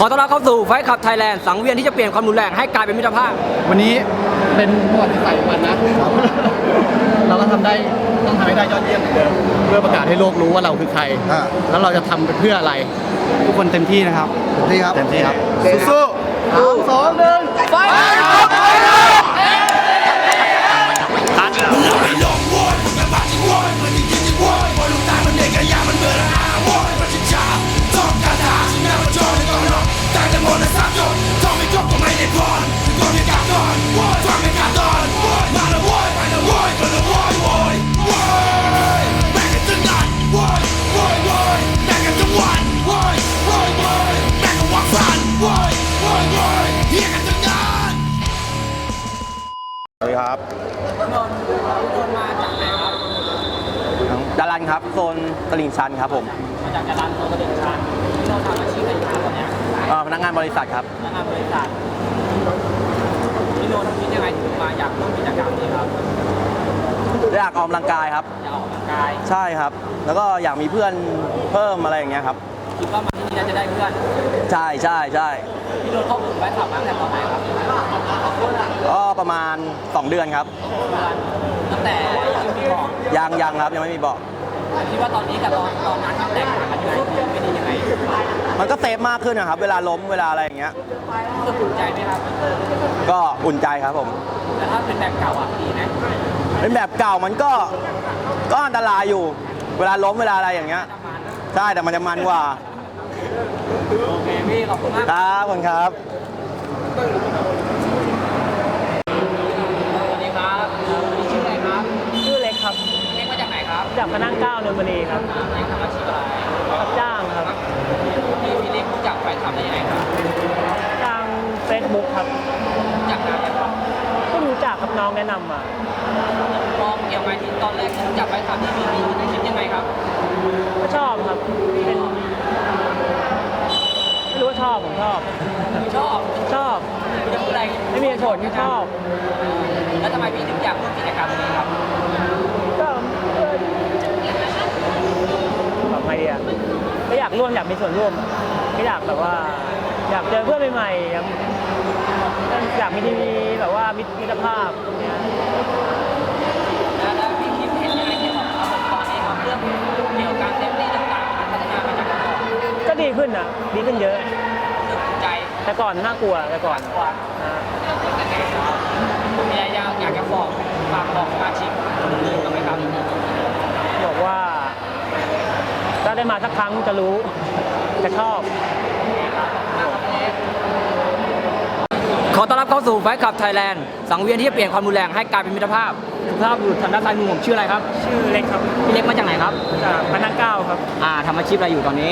ขอต้อนรับเข้าสู่ไฟขับไทยแลนด์สังเวียนที่จะเปลี่ยนความรุนแรงให้กลายเป็นมิตรภาพ วันนี้เป็นประวัติศาสตร์ของมันนะ เราก็ทำได้ต้องทำให้ได้ยอดเยี่ยมเหมือนเดิมเพื่อประกาศให้โลกรู้ว่าเราคือใคร อ่า แล้วเราจะทำไปเพื่ออะไร ทุกคนเต็มที่นะครับ เต็มที่ครับ เต็มที่ครับ สู้สามสองหนึ่งไฟสวัสดีครับดารันครับโซนตลิ่งชันครับผมมาจากการโรงเรียนชาญที่เราทำอาชีพอะไรอยู่ตอนเนี้ยเอ่อพนักงานบริษัทครับพนักงานบริษัทพี่นนท์คิดยังไงถึงมาอยากร่วมกิจกรรมนี้ครับอยากออกกำลังกายครับอยากออกกำลังกายใช่ครับ แล้วก็อยากมีเพื่อนเพิ่มอะไรอย่างเงี้ยครับ คิดว่ามาที่นี่น่าจะได้เพื่อนใช่ใช่ใช่พี่นนท์เข้ากลุ่มไฟขับมาตั้งแต่ตอนไหนครับก็ประมาณ 2 เดือนครับ ตั้งแต่ยังไม่บอกยังยังครับยังไม่มีเบอก คิดว่าตอนนี้กับตอนตอนนั้นแตกต่างกันยังไงไม่ดียังไงมันก็เซฟมากขึ้นนะครับ เวลาล้มเวลาอะไรอย่างเงี้ย รู้สึกภูมิใจไหมครับก็อุ่นใจครับผม แต่ถ้าเป็นแบบเก่าอะดีไหมเป็นแบบเก่ามันก็ก็อันตรายอยู่ เวลาล้มเวลาอะไรอย่างเงี้ยประมาณ ใช่แต่มันจะมันกว่าโอเคพี่ขอบคุณมากครับขอบคุณครับสวัสดีครับวันนี้ชื่ออะไรครับชื่อเล็กครับเล็กมาจากไหนครับจากพนังเก้านนทบุรีครับเล็กทำอาชีพอะไรรับจ้างครับพี่พี่เล็กรู้จักแฟนคลับได้ยังไงครับทางเฟซบุ๊กครับรู้จักนานไหมครับก็รู้จักกับน้องแนะนำมา มองเกี่ยวกับที่ตอนแรกที่รู้จักแฟนคลับนี่มีมีคิดยังไงครับ ก็ชอบครับเป็นไม่รู้ว่าชอบผมชอบ ชอบชอบ คุณจะพูดอะไรไม่มีเหตุผลก็ชอบ แล้วทำไมพี่ถึงอยากร่วมกิจกรรมนี้ครับก็เออแบบไงดีอะก็อยากร่วมอยากมีส่วนร่วมก็อยากแบบว่า อยากเจอเพื่อนใหม่ๆอยากอยากมีทีวีแบบว่ามิตรมิตรภาพเนี่ยแล้ว เรื่องเกี่ยวกับการเซฟตี้ต่างๆพัฒนามาจากก่อนก็ดีขึ้นนะดีขึ้นเยอะใจแต่ก่อนน่ากลัวแต่ก่อนกว่านะมีอะไรอยากอยากจะบอกฝากบอกสมาชิกคนอื่นๆบ้างไหมครับบอกว่า ถ้าได้มาสักครั้งจะรู้ จะชอบ ขอต้อนรับเข้าสู่ไฟขับไทยแลนด์ สังเวียนที่จะเปลี่ยนความรุนแรงให้กลายเป็นมิตรภาพสุ ภาพบุรุษทางด้านซ้ายมือผมชื่ออะไรครับ ชื่อเล็กครับพี่เล็กมาจากไหนครับ จากพนักเก้าครับอ่าทำอาชีพอะไรอยู่ตอนนี้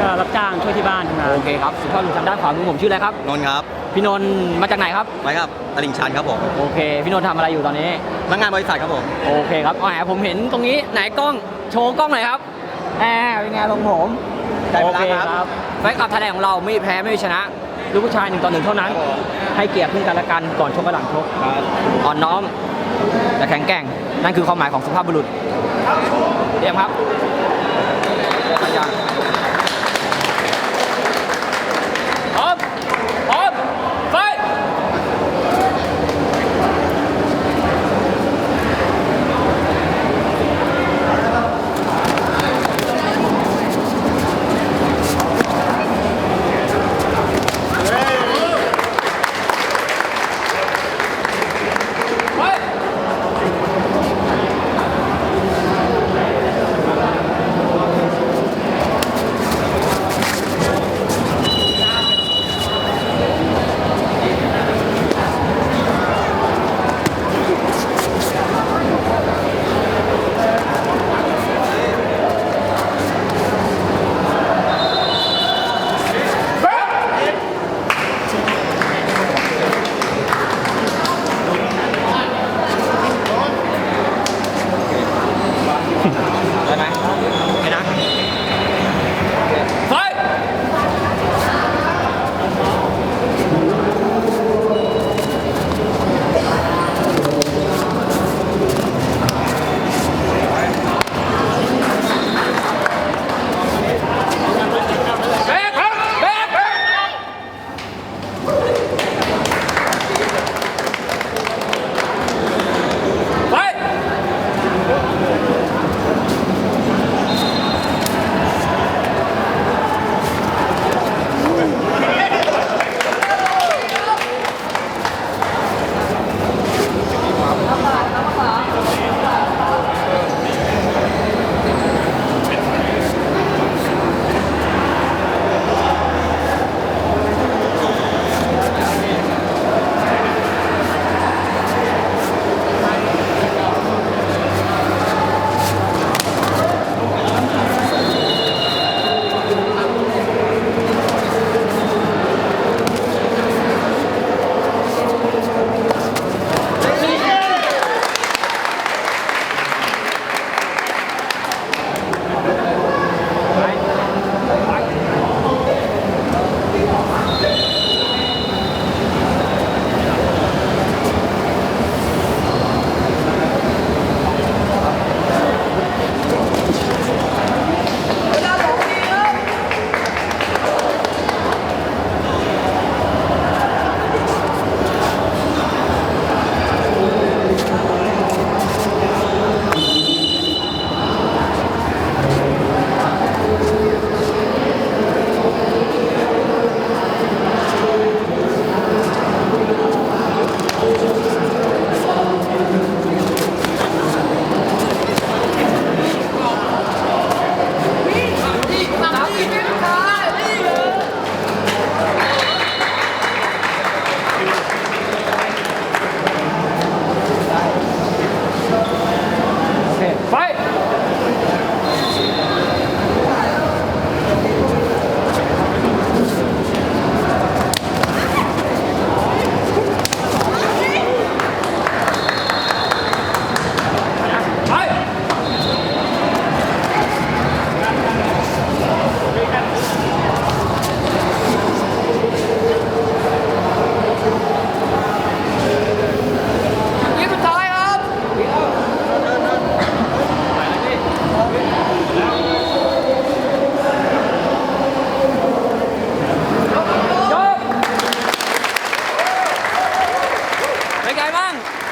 ก็รับจ้างช่วยที่บ้านทำงานโอเคครับสุภาพบุรุษทางด้านขวามือผมชื่ออะไรครับ นนท์ครับพี่นนท์มาจากไหนครับไปครับตลิ่งชันครับผมโอเค พี่นนท์ทำอะไรอยู่ตอนนี้ พนักงานบริษัทครับผมโอเคครับอ๋อแหมผมเห็นตรงนี้ไหนกล้องโชว์กล้องหน่อยครับแหมเป็นไงลงผม ได้เวลาโอเคครับไฟขับไทยแลนด์ของเราไม่แพ้ไม่ชนะ ลูกผู้ชายหนึ่งต่อหนึ่งเท่านั้น ให้เกียรติซึ่งกันและกันก่อนชกกับหลังชกอ่อนน้อมแต่แข็งแกร่งนั่นคือความหมายของสุภาพบุรุษเตรียมครับ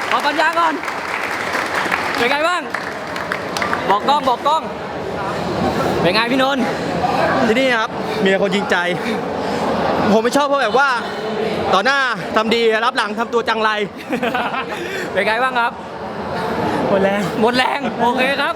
ขอปัญญาก่อน เป็นไงบ้าง บอกกล้องบอกกล้อง เป็นไงพี่นนท์ที่นี่ครับ มีแคนจริงใจ ผมไม่ชอบเพราะแบบว่า ต่อหน้าทำดีรับหลังทำตัวจังไร เป็นไงบ้างครับ หมดแรง หมดแรง โอเคครับ